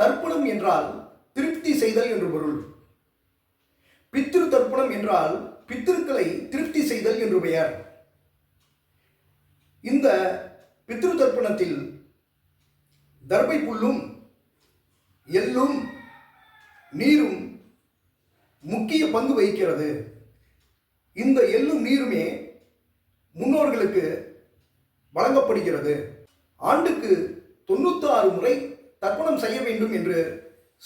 தர்ப்பணம் என்றால் திருப்தி செய்தல் என்று பொருள். பித்திரு தர்ப்பணம் என்றால் பித்திருக்களை திருப்தி செய்தல் என்று பெயர். இந்த பித்ரு தர்ப்பணத்தில் தர்பை புல்லும் எள்ளும் நீரும் முக்கிய பங்கு வகிக்கிறது. இந்த எள்ளும் நீருமே முன்னோர்களுக்கு வழங்கப்படுகிறது. ஆண்டுக்கு தொண்ணூத்தி ஆறு முறை தர்ப்பணம் செய்ய வேண்டும் என்று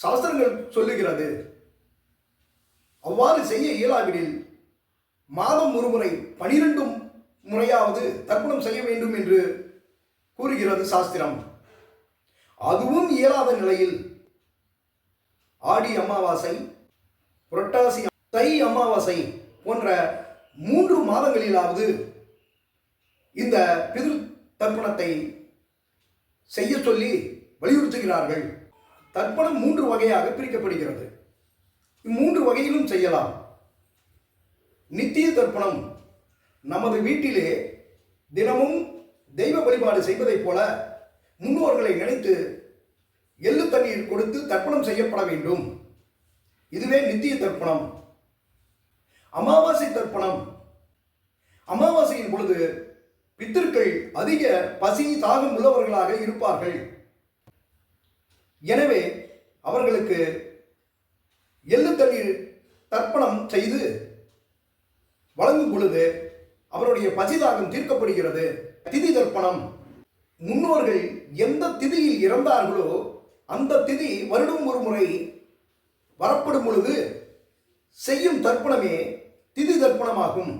சாஸ்திரங்கள் சொல்லுகிறது. அவ்வாறு செய்ய இயலாவிடில் மாதம் ஒரு முறை பனிரெண்டும் முறையாவது தர்ப்பணம் செய்ய வேண்டும் என்று கூறுகிறது சாஸ்திரம். அதுவும் இயலாத நிலையில் ஆடி அமாவாசை புரட்டாசி தை அமாவாசை போன்ற மூன்று மாதங்களிலாவது இந்த பிதிரு தர்ப்பணத்தை செய்ய சொல்லி வலியுறுத்துகிறார்கள். தர்ப்பணம் மூன்று வகையாக பிரிக்கப்படுகிறது. இம்மூன்று வகையிலும் செய்யலாம். நித்திய தர்ப்பணம். நமது வீட்டிலே தினமும் தெய்வ வழிபாடு செய்வதைப் போல முன்னோர்களை நினைத்து எள்ளு தண்ணீர் கொடுத்து தர்ப்பணம் செய்யப்பட வேண்டும். இதுவே நித்திய தர்ப்பணம். அமாவாசை தர்ப்பணம். அமாவாசையின் பொழுது பித்தர்கள் அதிக பசி தாகம் உள்ளவர்களாக இருப்பார்கள். எனவே அவர்களுக்கு எள்ளு தண்ணீர் தர்ப்பணம் செய்து வழங்கும் பொழுது அவருடைய பசிதாகம் தீர்க்கப்படுகிறது. திதி தர்ப்பணம். முன்னோர்கள் எந்த திதியில் இறந்தார்களோ அந்த திதி வருடம் ஒரு முறை வரப்படும் பொழுது செய்யும் தர்ப்பணமே திதி தர்ப்பணமாகும்.